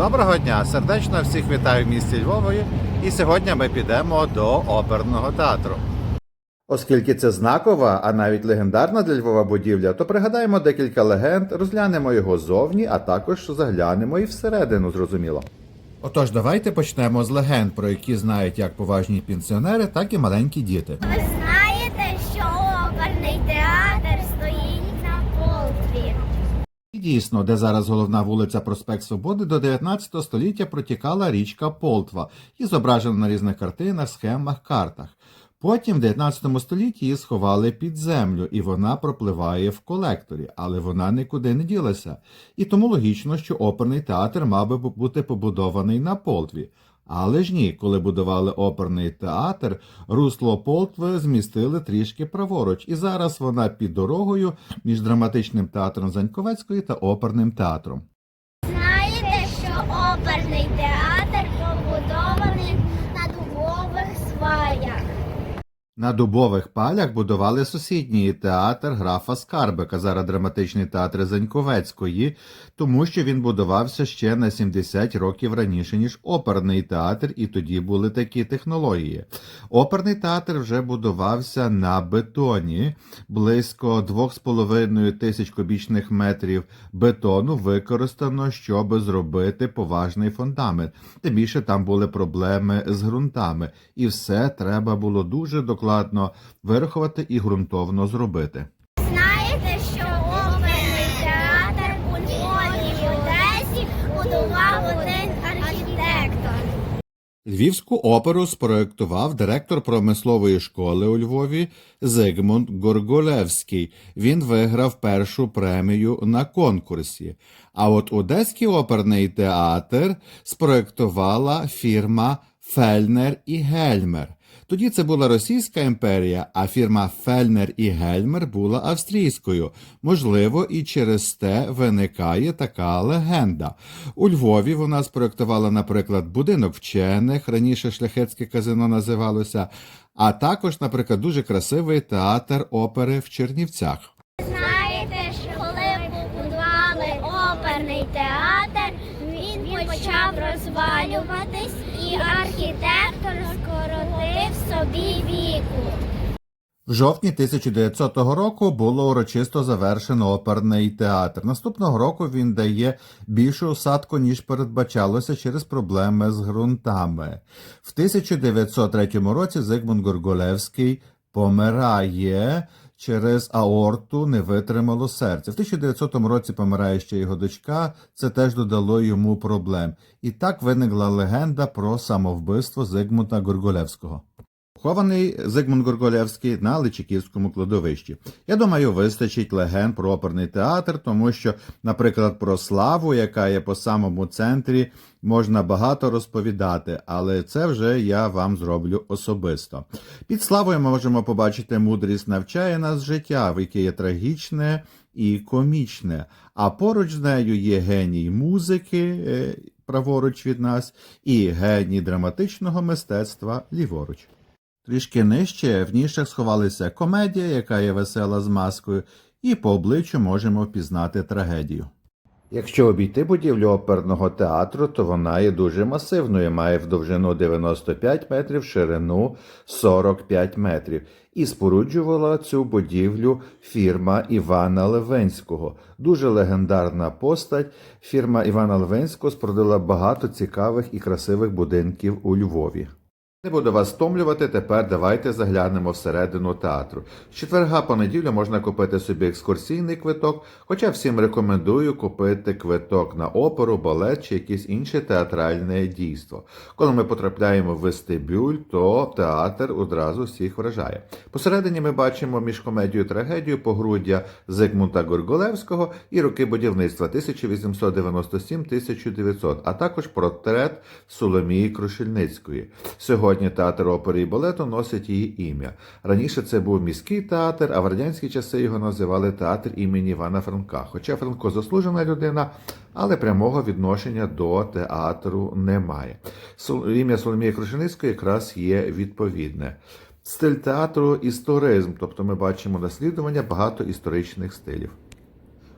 Доброго дня! Сердечно всіх вітаю в місті Львові. І сьогодні ми підемо до оперного театру. Оскільки це знакова, а навіть легендарна для Львова будівля, то пригадаємо декілька легенд, розглянемо його зовні, а також заглянемо і всередину, зрозуміло. Отож, давайте почнемо з легенд, про які знають як поважні пенсіонери, так і маленькі діти. Ви знаєте, що оперний театр стоїть на Полтві? І дійсно, де зараз головна вулиця Проспект Свободи, до 19 століття протікала річка Полтва і зображена на різних картинах, схемах, картах. Потім в 19 столітті її сховали під землю, і вона пропливає в колекторі, але вона нікуди не ділася. І тому логічно, що оперний театр мав би бути побудований на Полтві. Але ж ні, коли будували оперний театр, русло Полтви змістили трішки праворуч, і зараз вона під дорогою між драматичним театром Заньковецької та оперним театром. Знаєте, що оперний театр побудований на дубових сваях? На дубових палях будували сусідній театр графа Скарбика, зараз драматичний театр Заньковецької, тому що він будувався ще на 70 років раніше, ніж оперний театр, і тоді були такі технології. Оперний театр вже будувався на бетоні, близько 2,5 тисяч кубічних метрів бетону використано, щоб зробити поважний фундамент. Тим більше там були проблеми з ґрунтами, і все треба було дуже докладно вирахувати і ґрунтовно зробити. Знаєте, що оперний театр у Львові і Одесі будував один архітектор? Львівську оперу спроектував директор промислової школи у Львові Зигмунд Горголевський. Він виграв першу премію на конкурсі. А от Одеський оперний театр спроектувала фірма Фельнер і Гельмер. Тоді це була Російська імперія, а фірма Фельнер і Гельмер була австрійською. Можливо, і через те виникає така легенда. У Львові вона спроектувала, наприклад, будинок вчених, раніше шляхетське казино називалося, а також, наприклад, дуже красивий театр опери в Чернівцях. Знаєте, що коли побудували оперний театр, він почав розвалюватись, і архітектор В жовтні 1900 року було урочисто завершено оперний театр. Наступного року він дає більшу осадку, ніж передбачалося через проблеми з ґрунтами. В 1903 році Зигмунд Горголевський помирає. Через аорту не витримало серце. В 1900 році помирає ще його дочка, це теж додало йому проблем. І так виникла легенда про самовбивство Зигмунда Горголевського. Хований Зигмунд Горголевський на Личаківському кладовищі. Я думаю, вистачить легенд про оперний театр, тому що, наприклад, про славу, яка є по самому центрі, можна багато розповідати, але це вже я вам зроблю особисто. Під славою ми можемо побачити мудрість навчає нас життя, в яке є трагічне і комічне. А поруч з нею є геній музики. е, Праворуч від нас і геній драматичного мистецтва ліворуч. Трішки нижче в нішах сховалися комедія, яка є весела з маскою, і по обличчю можемо впізнати трагедію. Якщо обійти будівлю оперного театру, то вона є дуже масивною, має в довжину 95 метрів, ширину 45 метрів. І споруджувала цю будівлю фірма Івана Левенського. Дуже легендарна постать. Фірма Івана Левенського спродала багато цікавих і красивих будинків у Львові. Не буду вас стомлювати, тепер давайте заглянемо всередину театру. З четверга по неділю можна купити собі екскурсійний квиток, хоча всім рекомендую купити квиток на оперу, балет чи якесь інше театральне дійство. Коли ми потрапляємо в вестибюль, то театр одразу всіх вражає. Посередині ми бачимо між комедією і трагедією погруддя Зигмунта Горголевського і роки будівництва 1897-1900, а також портрет Соломії Крушельницької. Сьогодні театр опери і балету носить її ім'я. Раніше це був міський театр, а в радянські часи його називали театр імені Івана Франка. Хоча Франко заслужена людина, але прямого відношення до театру немає. Ім'я Соломії Крушельницької якраз є відповідне. Стиль театру історизм, тобто ми бачимо наслідування багато історичних стилів.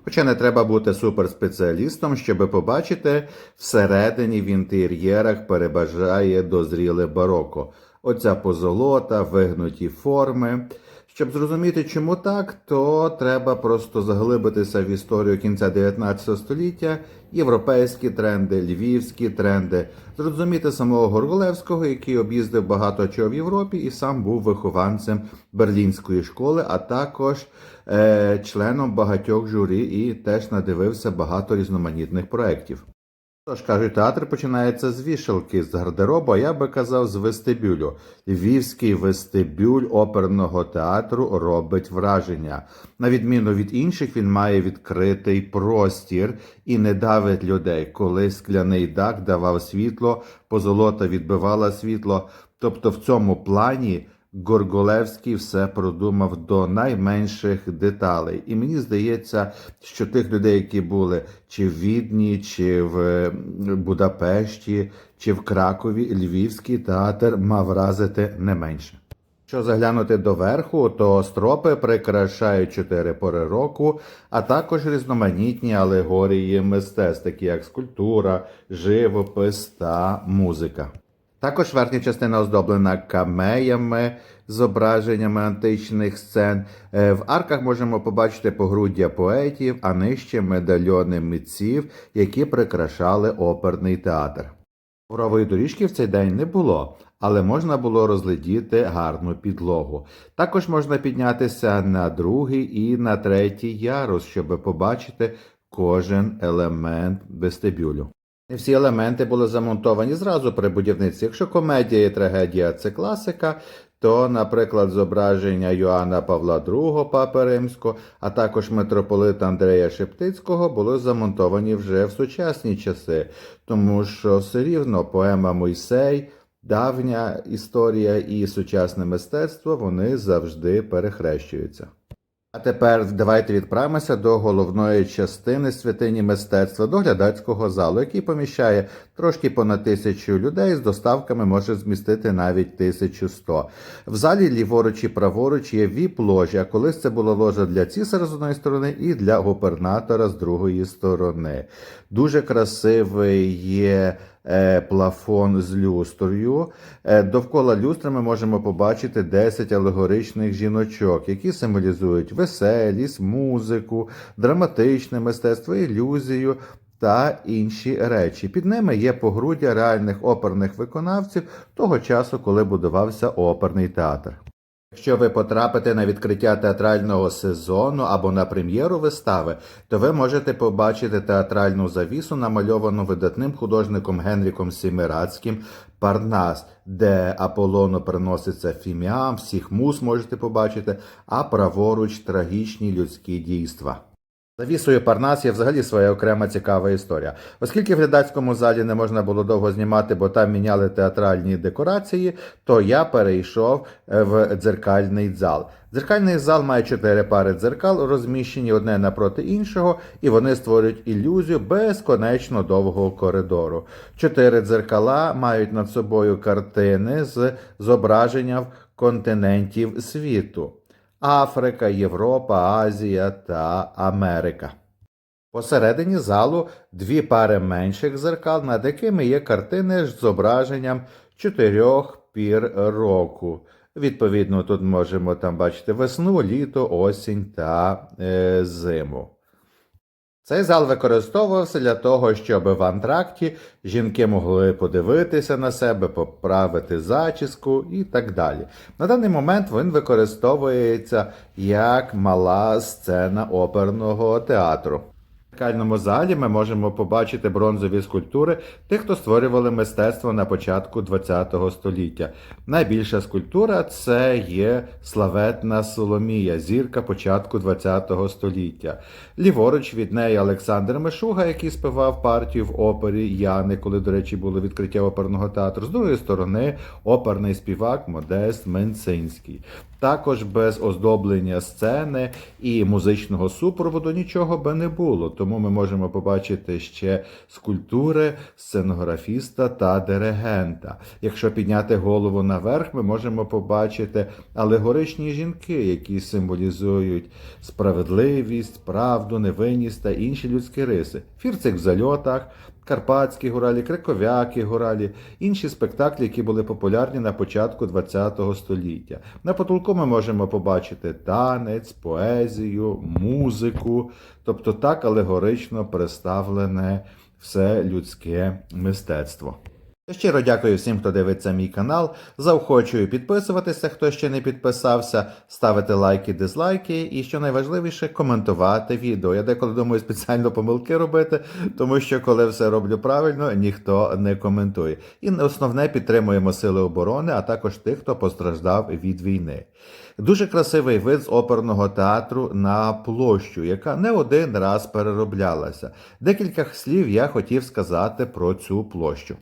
Хоча не треба бути суперспеціалістом, щоб побачити, всередині в інтер'єрах перебажає дозріле бароко. Оця позолота, вигнуті форми. Щоб зрозуміти, чому так, то треба просто заглибитися в історію кінця 19 століття, європейські тренди, львівські тренди, зрозуміти самого Горголевського, який об'їздив багато чого в Європі і сам був вихованцем берлінської школи, а також е, членом багатьох журі і теж надивився багато різноманітних проєктів. Тож кажуть, театр починається з вішалки, з гардеробу, а я би казав з вестибюлю. Львівський вестибюль оперного театру робить враження. На відміну від інших, він має відкритий простір і не давить людей. Коли скляний дах давав світло, позолота відбивала світло. Тобто в цьому плані Горголевський все продумав до найменших деталей. І мені здається, що тих людей, які були чи в Відні, чи в Будапешті, чи в Кракові, Львівський театр мав вразити не менше. Якщо заглянути доверху, то стропи прикрашають чотири пори року, а також різноманітні алегорії мистецтв, такі як скульптура, живопис та музика. Також верхня частина оздоблена камеями, зображеннями античних сцен. Е, В арках можемо побачити погруддя поетів, а нижче медальйони митців, які прикрашали оперний театр. Коврової доріжки в цей день не було, але можна було розглядіти гарну підлогу. Також можна піднятися на другий і на третій ярус, щоб побачити кожен елемент вестибюлю. Не всі елементи були замонтовані зразу при будівництві. Якщо комедія і трагедія це класика, то, наприклад, зображення Йоанна Павла II, Папи Римського, а також митрополита Андрея Шептицького були замонтовані вже в сучасні часи, тому що все рівно поема Мойсей, давня історія і сучасне мистецтво вони завжди перехрещуються. А тепер давайте відправимося до головної частини святині мистецтва, до глядацького залу, який поміщає трошки понад тисячу людей. З доставками може змістити навіть 1100. В залі ліворуч і праворуч є віп-ложі, а колись це була ложа для цісара з одної сторони і для губернатора з другої сторони. Дуже красивий є плафон з люстрою. Е, Довкола люстри ми можемо побачити 10 алегоричних жіночок, які символізують веселість, музику, драматичне мистецтво, ілюзію. Та інші речі. Під ними є погруддя реальних оперних виконавців того часу, коли будувався оперний театр. Якщо ви потрапите на відкриття театрального сезону або на прем'єру вистави, то ви можете побачити театральну завісу, намальовану видатним художником Генріком Сімирацьким Парнас, де Аполлону приноситься фіміам, всіх мус можете побачити, а праворуч трагічні людські дійства. Завісою Парнас є взагалі своя окрема цікава історія. Оскільки в глядацькому залі не можна було довго знімати, бо там міняли театральні декорації, то я перейшов е, в дзеркальний зал. Дзеркальний зал має чотири пари дзеркал, розміщені одне напроти іншого, і вони створюють ілюзію безконечно довгого коридору. Чотири дзеркала мають над собою картини з зображенням континентів світу. Африка, Європа, Азія та Америка. Посередині залу дві пари менших зеркал, над якими є картини з зображенням чотирьох пір року. Відповідно, тут можемо там бачити весну, літо, осінь та е, зиму. Цей зал використовувався для того, щоб в антракті жінки могли подивитися на себе, поправити зачіску і так далі. На даний момент він використовується як мала сцена оперного театру. В дзеркальному залі ми можемо побачити бронзові скульптури тих, хто створювали мистецтво на початку ХХ століття. Найбільша скульптура це є славетна Соломія, зірка початку ХХ століття. Ліворуч від неї Олександр Мишуга, який співав партію в опері Яни, коли, до речі, було відкриття оперного театру. З другої сторони, оперний співак Модест Менцинський. Також без оздоблення сцени і музичного супроводу нічого би не було. Тому ми можемо побачити ще скульптури сценографіста та диригента. Якщо підняти голову наверх, ми можемо побачити алегоричні жінки, які символізують справедливість, правду, невинність та інші людські риси. Фірцик в зальотах. Карпатські горалі, Криковяки горалі, інші спектаклі, які були популярні на початку ХХ століття. На потолку ми можемо побачити танець, поезію, музику, тобто так алегорично представлене все людське мистецтво. Щиро дякую всім, хто дивиться мій канал. Заохочую підписуватися, хто ще не підписався, ставити лайки, дизлайки і, що найважливіше, коментувати відео. Я деколи думаю спеціально помилки робити, тому що коли все роблю правильно, ніхто не коментує. І основне підтримуємо сили оборони, а також тих, хто постраждав від війни. Дуже красивий вид з оперного театру на площу, яка не один раз перероблялася. Декілька слів я хотів сказати про цю площу.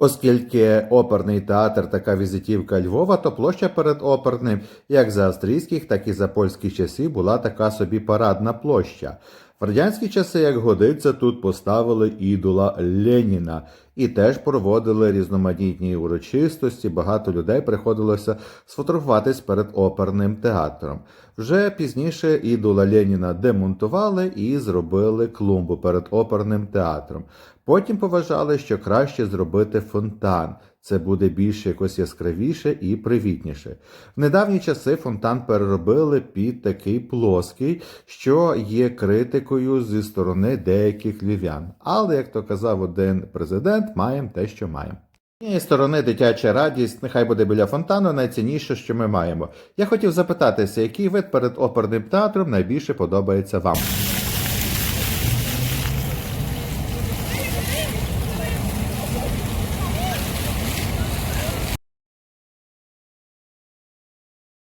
Оскільки оперний театр така візитівка Львова, то площа перед оперним, як за австрійських, так і за польських часів, була така собі парадна площа. В радянські часи, як годиться, тут поставили ідола Леніна і теж проводили різноманітні урочистості. Багато людей приходилося сфотографуватись перед оперним театром. Вже пізніше ідола Леніна демонтували і зробили клумбу перед оперним театром. Потім поважали, що краще зробити фонтан. Це буде більш якось яскравіше і привітніше. В недавні часи фонтан переробили під такий плоский, що є критикою зі сторони деяких львів'ян. Але, як то казав один президент, маємо те, що маємо. З однієї сторони, дитяча радість, нехай буде біля фонтану, найцінніше, що ми маємо. Я хотів запитатися, який вид перед оперним театром найбільше подобається вам.